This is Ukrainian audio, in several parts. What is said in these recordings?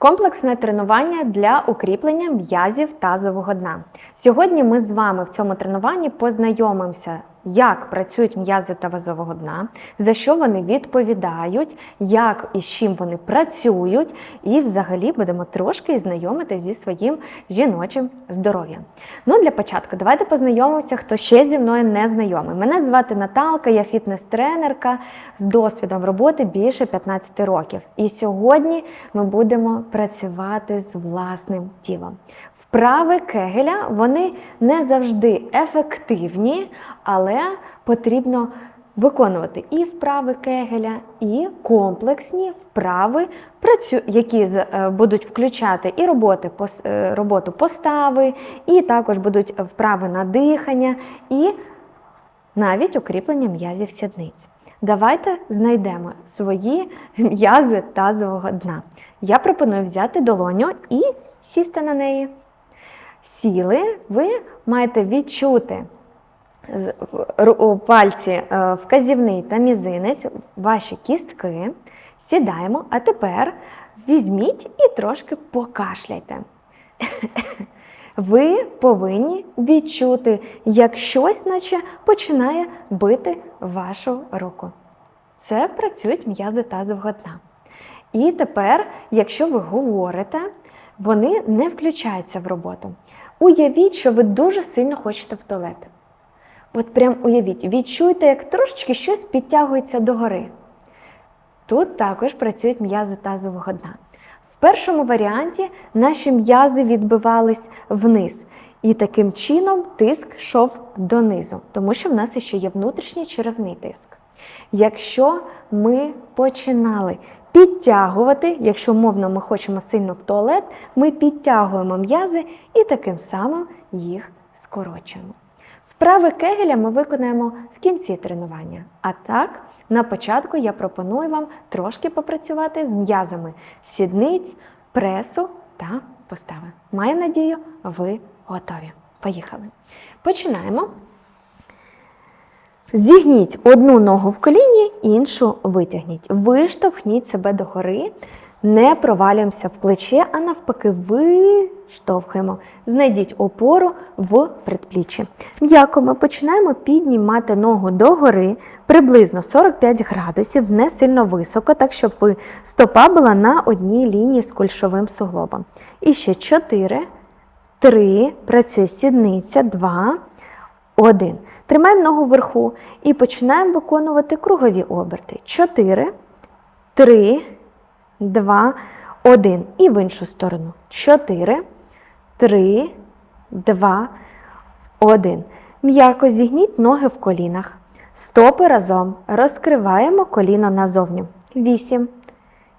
Комплексне тренування для укріплення м'язів тазового дна. Сьогодні ми з вами в цьому тренуванні познайомимося, як працюють м'язи тазового дна, за що вони відповідають, як і з чим вони працюють, і взагалі будемо трошки знайомитися зі своїм жіночим здоров'ям. Ну, для початку, давайте познайомимося, хто ще зі мною не знайомий. Мене звати Наталка, я фітнес-тренерка з досвідом роботи більше 15 років. І сьогодні ми будемо працювати з власним тілом. Вправи кегеля вони не завжди ефективні, але потрібно виконувати і вправи кегеля, і комплексні вправи, які е, будуть включати і роботи, е, роботу постави, і також будуть вправи на дихання, і навіть укріплення м'язів сідниць. Давайте знайдемо свої м'язи тазового дна. Я пропоную взяти долоню і сісти на неї. Сіли, ви маєте відчути пальці е, вказівний та мізинець, ваші кістки. Сідаємо, а тепер візьміть і трошки покашляйте. Ви повинні відчути, як щось, наче починає бити вашу руку. Це працюють м'язи тазового дна. І тепер, якщо ви говорите, вони не включаються в роботу. Уявіть, що ви дуже сильно хочете в туалет. От прям уявіть, відчуйте, як трошечки щось підтягується догори. Тут також працюють м'язи тазового дна. В першому варіанті наші м'язи відбивались вниз, і таким чином тиск йшов донизу, тому що в нас ще є внутрішній черевний тиск. Якщо ми починали підтягувати, якщо мовно ми хочемо сильно в туалет, ми підтягуємо м'язи і таким самим їх скорочуємо. Вправи кегеля ми виконаємо в кінці тренування. А так, на початку я пропоную вам трошки попрацювати з м'язами сідниць, пресу та постави. Маю надію, ви готові. Поїхали. Починаємо. Зігніть одну ногу в коліні, іншу витягніть. Виштовхніть себе догори, не провалюємося в плече, а навпаки, виштовхуємо. Знайдіть опору в предпліччі. М'яко ми починаємо піднімати ногу догори приблизно 45 градусів, не сильно високо, так щоб ви стопа була на одній лінії з кульшовим суглобом. І ще 4, 3, працює сідниця, 2, один. Тримаємо ногу вверху і починаємо виконувати кругові оберти. 4, 3, 2, 1. І в іншу сторону. 4, 3, 2, 1. М'яко зігніть ноги в колінах. Стопи разом. Розкриваємо коліно назовні. 8,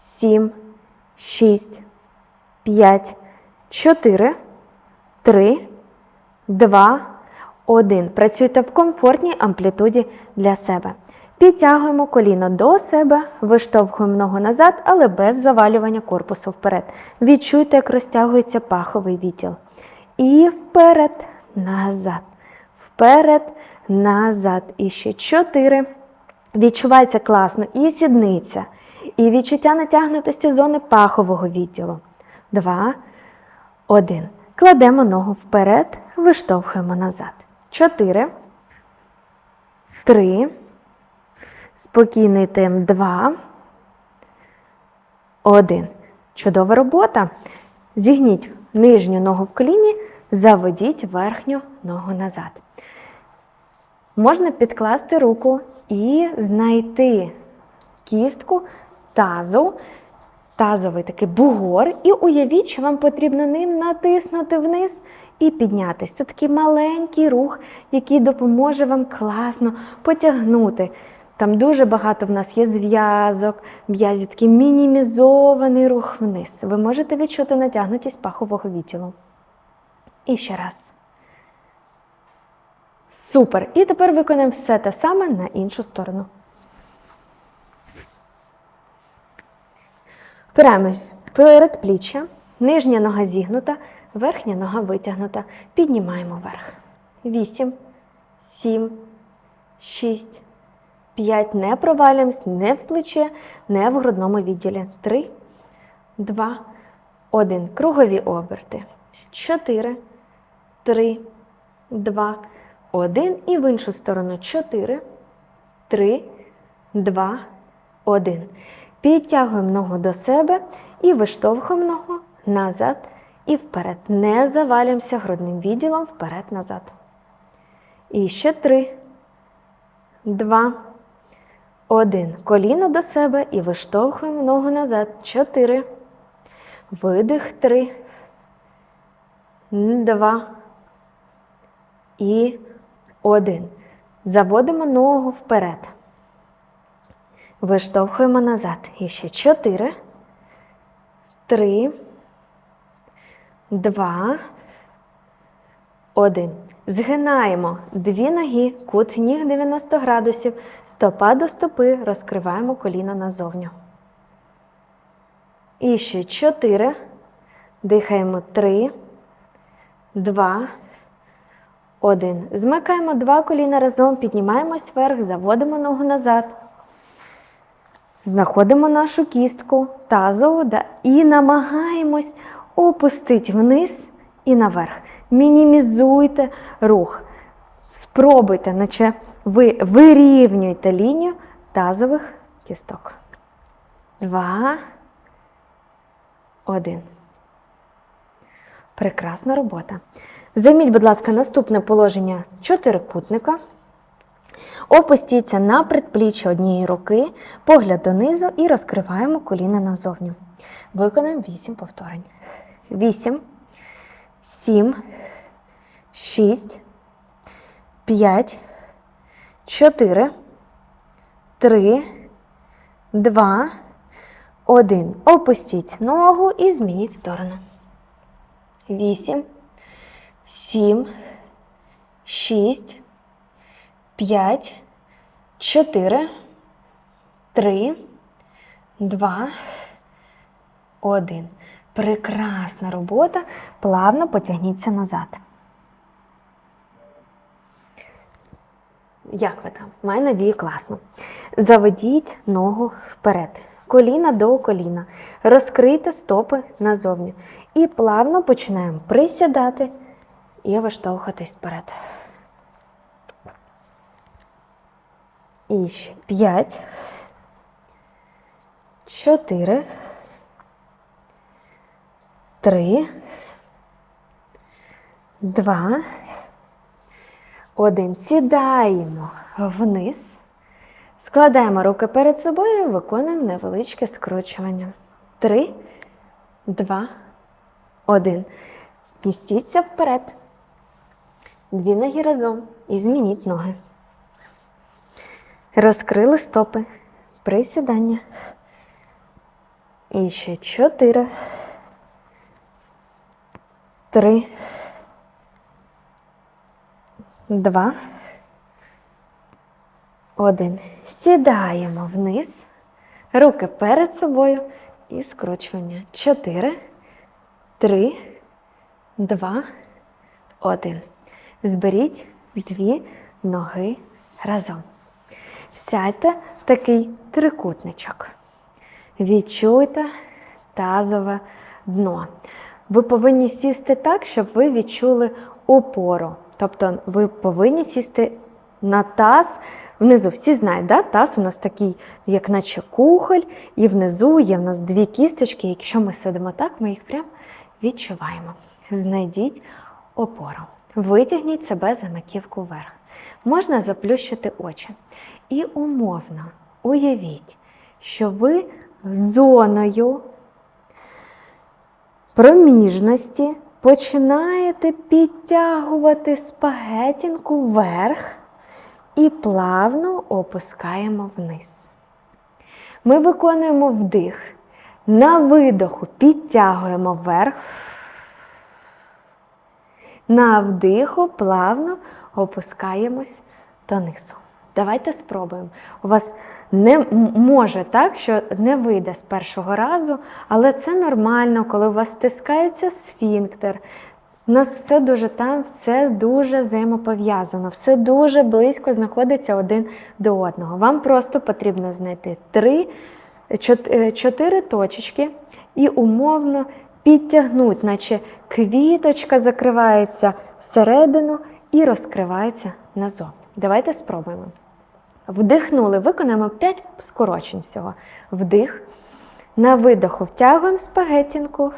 7, 6, 5, 4, 3, 2, 1. Працюйте в комфортній амплітуді для себе. Підтягуємо коліно до себе, виштовхуємо ногу назад, але без завалювання корпусу вперед. Відчуйте, як розтягується паховий відділ. І вперед, назад. Вперед, назад. І ще 4. Відчувається класно і сідниця, і відчуття натягнутості зони пахового відділу. Два, один. Кладемо ногу вперед, виштовхуємо назад. Чотири. Три. Спокійний темп. Два. Один. Чудова робота. Зігніть нижню ногу в коліні, заведіть верхню ногу назад. Можна підкласти руку і знайти кістку тазу, тазовий такий бугор, і уявіть, що вам потрібно ним натиснути вниз і піднятися. Це такий маленький рух, який допоможе вам класно потягнути. Там дуже багато в нас є зв'язок, м'язі такий мінімізований рух вниз. Ви можете відчути натягнутість пахового відділу. І ще раз. Супер! І тепер виконаємо все те саме на іншу сторону. Впираємось перед пліччя, нижня нога зігнута, верхня нога витягнута. Піднімаємо вверх. Вісім, сім, шість, п'ять. Не провалюємось, не в плече, не в грудному відділі. Три, два, 1. Кругові оберти. 4, 3, 2, 1. І в іншу сторону 4, 3, 2, 1. Підтягуємо ногу до себе і виштовхуємо ногу назад і вперед. Не завалюємося грудним відділом вперед-назад. І ще 3, 2, 1. Коліно до себе і виштовхуємо ногу назад. 4. Видих 3, 2 і 1. Заводимо ногу вперед. Виштовхуємо назад. І ще 4, 3, 2, 1. Згинаємо дві ноги, кут ніг 90 градусів, стопа до стопи, розкриваємо коліно назовню. І ще 4. Дихаємо 3, 2, 1. Змикаємо два коліна разом, піднімаємось вверх, заводимо ногу назад. Знаходимо нашу кістку тазову да, і намагаємось опустити вниз і наверх. Мінімізуйте рух. Спробуйте, наче ви вирівнюєте лінію тазових кісток. Два. Один. Прекрасна робота. Займіть, будь ласка, наступне положення чотирикутника. Опустіться на предпліччя однієї руки, погляд донизу і розкриваємо коліна назовні. Виконаємо 8 повторень. 8, 7, 6, 5, 4, 3, 2, 1. Опустіть ногу і змініть сторону. 8, 7, 6, 5, 4, 3, 2, 1. Прекрасна робота. Плавно потягніться назад. Як ви там? Маю надію, класно. Заведіть ногу вперед. Коліна до коліна. Розкрийте стопи назовні. І плавно починаємо присідати і виштовхуватись вперед. І ще 5, 4, 3, 2, 1. Сідаємо вниз. Складаємо руки перед собою виконуємо невеличке скручування. 3, 2, 1. Змістіться вперед. Дві ноги разом. І змініть ноги. Розкрили стопи. Присідання. І ще чотири. Три. Два. Один. Сідаємо вниз. Руки перед собою. І скручування. Чотири. Три. Два. Один. Зберіть дві ноги разом. Сядьте в такий трикутничок. Відчуйте тазове дно. Ви повинні сісти так, щоб ви відчули опору. Тобто ви повинні сісти на таз. Внизу всі знають, да? таз у нас такий, як наче кухоль, і внизу є в нас дві кісточки. Якщо ми сидимо так, ми їх прям відчуваємо. Знайдіть опору. Витягніть себе за маківку вверх. Можна заплющити очі. І умовно уявіть, що ви зоною проміжності починаєте підтягувати спагетінку вверх і плавно опускаємо вниз. Ми виконуємо вдих. На видоху підтягуємо вверх. На вдиху плавно опускаємось донизу. Давайте спробуємо. У вас не може так, що не вийде з першого разу, але це нормально, коли у вас стискається сфінктер. У нас все дуже там, все дуже взаємопов'язано, все дуже близько знаходиться один до одного. Вам просто потрібно знайти три, е, чотири точечки і умовно підтягнуть, наче квіточка закривається всередину і розкривається назовні. Давайте спробуємо. Вдихнули, виконаємо 5 скорочень всього. Вдих. На видоху втягуємо спагеттінку.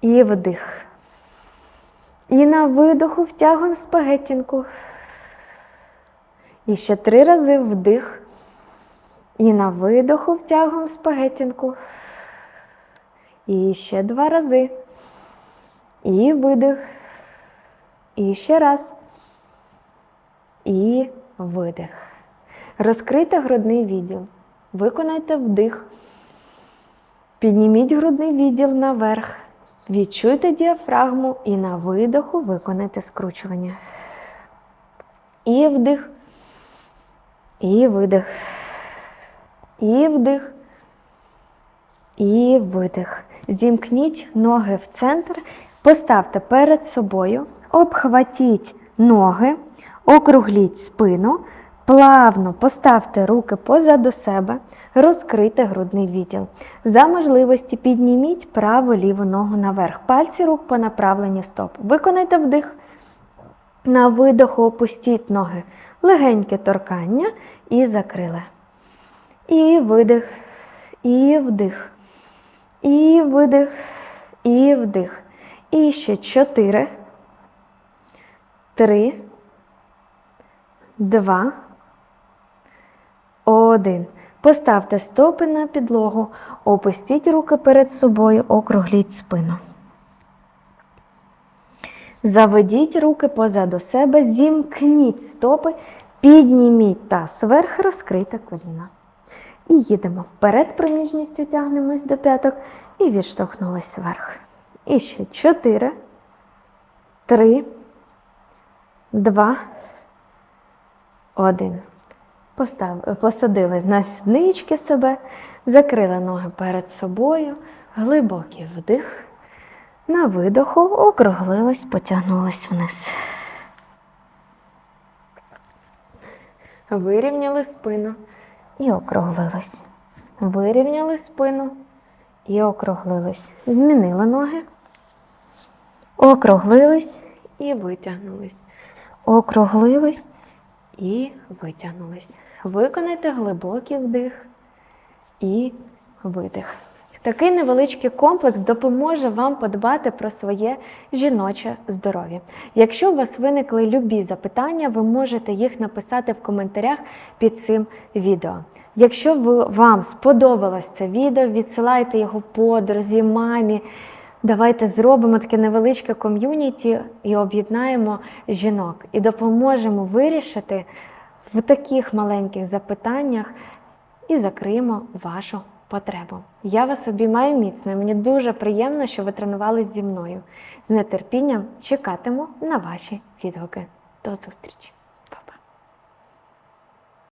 І вдих. І на видоху втягуємо спагеттінку. І ще три рази вдих. І на видоху втягуємо спагеттінку. І ще два рази. І видих. І ще раз. І видих. Розкрийте грудний відділ. Виконайте вдих. Підніміть грудний відділ наверх. Відчуйте діафрагму і на видоху виконайте скручування. І вдих. І видих. І вдих. І видих. Зімкніть ноги в центр, поставте перед собою, обхватіть ноги, округліть спину, плавно поставте руки позаду себе, розкрийте грудний відділ. За можливості підніміть праву ліву ногу наверх. Пальці рук по направленні стоп. Виконайте вдих. На видоху опустіть ноги. Легеньке торкання і закрили. І видих, і вдих, і видих, і вдих. І ще чотири, три, два, один. Поставте стопи на підлогу, опустіть руки перед собою, округліть спину. Заведіть руки позаду себе, зімкніть стопи, підніміть таз вверх, розкрийте коліна. І їдемо вперед, проміжністю тягнемось до п'яток і відштовхнулись вверх. І ще чотири, три, два, один. Постав, посадили на сіднички себе, закрили ноги перед собою, глибокий вдих. На видоху округлились, потягнулись вниз. Вирівняли спину і округлились. Вирівняли спину і округлились. Змінили ноги. Округлились і витягнулись. Округлились і витягнулись. Виконайте глибокий вдих і видих. Такий невеличкий комплекс допоможе вам подбати про своє жіноче здоров'я. Якщо у вас виникли любі запитання, ви можете їх написати в коментарях під цим відео. Якщо вам сподобалось це відео, відсилайте його подрузі, мамі. Давайте зробимо таке невеличке ком'юніті і об'єднаємо жінок і допоможемо вирішити в таких маленьких запитаннях і закриємо вашу потребу. Я вас обіймаю міцно. Мені дуже приємно, що ви тренувались зі мною. З нетерпінням чекатиму на ваші відгуки. До зустрічі!